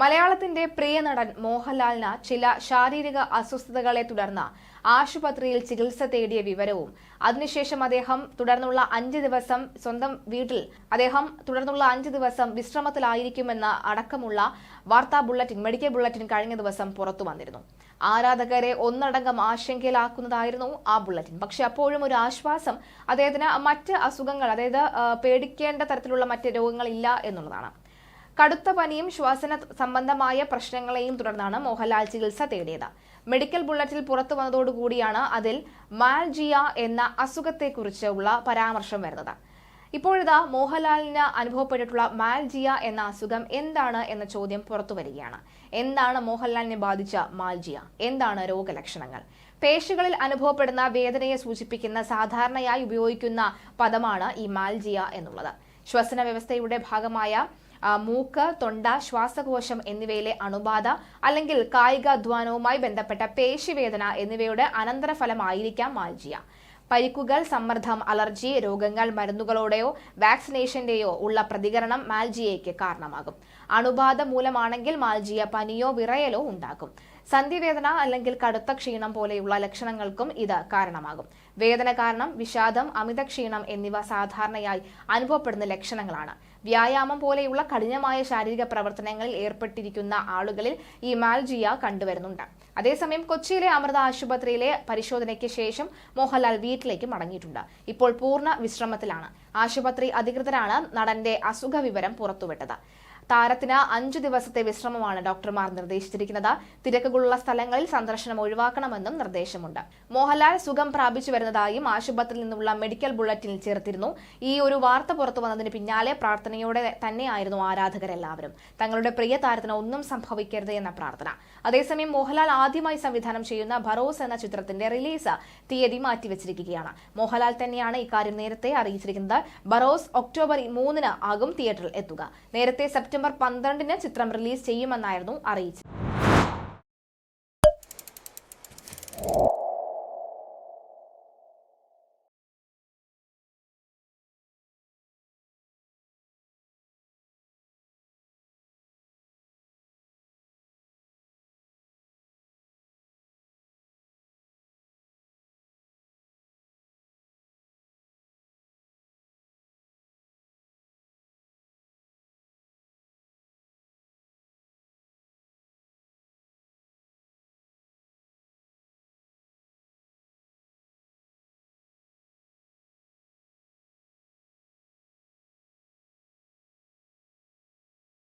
മലയാളത്തിന്റെ പ്രിയ നടൻ മോഹൻലാലിന് ചില ശാരീരിക അസ്വസ്ഥതകളെ തുടർന്ന് ആശുപത്രിയിൽ ചികിത്സ തേടിയ വിവരവും. അതിനുശേഷം അദ്ദേഹം തുടർന്നുള്ള അഞ്ച് ദിവസം സ്വന്തം വീട്ടിൽ അദ്ദേഹം തുടർന്നുള്ള അഞ്ച് ദിവസം വിശ്രമത്തിലായിരിക്കുമെന്ന് അടക്കമുള്ള വാർത്താ ബുള്ളറ്റിൻ മെഡിക്കൽ ബുള്ളറ്റിൻ കഴിഞ്ഞ ദിവസം പുറത്തു വന്നിരുന്നു. ആരാധകരെ ഒന്നടങ്കം ആശങ്കയിലാക്കുന്നതായിരുന്നു ആ ബുള്ളറ്റിൻ. പക്ഷെ അപ്പോഴും ഒരു ആശ്വാസം അദ്ദേഹത്തിന് മറ്റ് അസുഖങ്ങൾ അതായത് പേടിക്കേണ്ട തരത്തിലുള്ള മറ്റ് രോഗങ്ങളില്ല എന്നുള്ളതാണ്. കടുത്ത പനിയും ശ്വാസന സംബന്ധമായ പ്രശ്നങ്ങളെയും തുടർന്നാണ് മോഹൻലാൽ ചികിത്സ തേടിയത്. മെഡിക്കൽ ബുള്ളറ്റിൽ പുറത്തു വന്നതോടുകൂടിയാണ് അതിൽ മാൽജിയ എന്ന അസുഖത്തെക്കുറിച്ചുള്ള പരാമർശം വരുന്നത്. ഇപ്പോഴിതാ മോഹൻലാലിന് അനുഭവപ്പെട്ടിട്ടുള്ള മാൽജിയ എന്ന അസുഖം എന്താണ് എന്ന ചോദ്യം പുറത്തു വരികയാണ്. എന്താണ് മോഹൻലാലിനെ ബാധിച്ച മാൽജിയ? എന്താണ് രോഗലക്ഷണങ്ങൾ? പേശികളിൽ അനുഭവപ്പെടുന്ന വേദനയെ സൂചിപ്പിക്കുന്ന സാധാരണയായി ഉപയോഗിക്കുന്ന പദമാണ് ഈ മാൽജിയ എന്നുള്ളത്. ശ്വസന വ്യവസ്ഥയുടെ ഭാഗമായ മൂക്ക് തൊണ്ട ശ്വാസകോശം എന്നിവയിലെ അണുബാധ അല്ലെങ്കിൽ കായികാധ്വാനവുമായി ബന്ധപ്പെട്ട പേശിവേദന എന്നിവയുടെ അനന്തരഫലമായിരിക്കാം മാൽജിയ. പരിക്കുകൾ സമ്മർദ്ദം അലർജി രോഗങ്ങൾ മരുന്നുകളോടെയോ വാക്സിനേഷന്റെയോ ഉള്ള പ്രതികരണം മാൽജിയയ്ക്ക് കാരണമാകും. അണുബാധ മൂലമാണെങ്കിൽ മാൽജിയ പനിയോ വിറയലോ ഉണ്ടാകും. സന്ധിവേദന അല്ലെങ്കിൽ കടുത്ത ക്ഷീണം പോലെയുള്ള ലക്ഷണങ്ങൾക്കും ഇത് കാരണമാകും. വേദന കാരണം വിഷാദം അമിത ക്ഷീണം എന്നിവ സാധാരണയായി അനുഭവപ്പെടുന്ന ലക്ഷണങ്ങളാണ്. വ്യായാമം പോലെയുള്ള കഠിനമായ ശാരീരിക പ്രവർത്തനങ്ങളിൽ ഏർപ്പെട്ടിരിക്കുന്ന ആളുകളിൽ ഈ മാൽജിയ കണ്ടുവരുന്നുണ്ട്. അതേസമയം കൊച്ചിയിലെ അമൃത ആശുപത്രിയിലെ പരിശോധനയ്ക്ക് ശേഷം മോഹൻലാൽ വീട്ടിലേക്ക് മടങ്ങിയിട്ടുണ്ട്. ഇപ്പോൾ പൂർണ വിശ്രമത്തിലാണ്. ആശുപത്രി അധികൃതരാണ് നടന്റെ അസുഖ വിവരം പുറത്തുവിട്ടത്. താരത്തിന് അഞ്ചു ദിവസത്തെ വിശ്രമമാണ് ഡോക്ടർമാർ നിർദ്ദേശിച്ചിരിക്കുന്നത്. തിരക്കുകളുള്ള സ്ഥലങ്ങളിൽ സന്ദർശനം ഒഴിവാക്കണമെന്നും നിർദ്ദേശമുണ്ട്. മോഹൻലാൽ സുഖം പ്രാപിച്ചു വരുന്നതായും ആശുപത്രിയിൽ നിന്നുള്ള മെഡിക്കൽ ബുള്ളറ്റിനിൽ ചേർത്തിരുന്നു. ഈ ഒരു വാർത്ത പുറത്തു വന്നതിന് പിന്നാലെ പ്രാർത്ഥനയോടെ തന്നെയായിരുന്നു ആരാധകരെല്ലാവരും. തങ്ങളുടെ പ്രിയ താരത്തിന് ഒന്നും സംഭവിക്കരുത് എന്ന പ്രാർത്ഥന. അതേസമയം മോഹൻലാൽ ആദ്യമായി സംവിധാനം ചെയ്യുന്ന ഭറോസ് എന്ന ചിത്രത്തിന്റെ റിലീസ് തീയതി മാറ്റിവെച്ചിരിക്കുകയാണ്. മോഹൻലാൽ തന്നെയാണ് ഇക്കാര്യം നേരത്തെ അറിയിച്ചിരിക്കുന്നത്. ബറോസ് ഒക്ടോബർ മൂന്നിന് ആകും തിയേറ്ററിൽ എത്തുക. നേരത്തെ സെപ്റ്റംബർ പന്ത്രണ്ടിന് ചിത്രം റിലീസ് ചെയ്യുമെന്നായിരുന്നു അറിയിച്ചത്.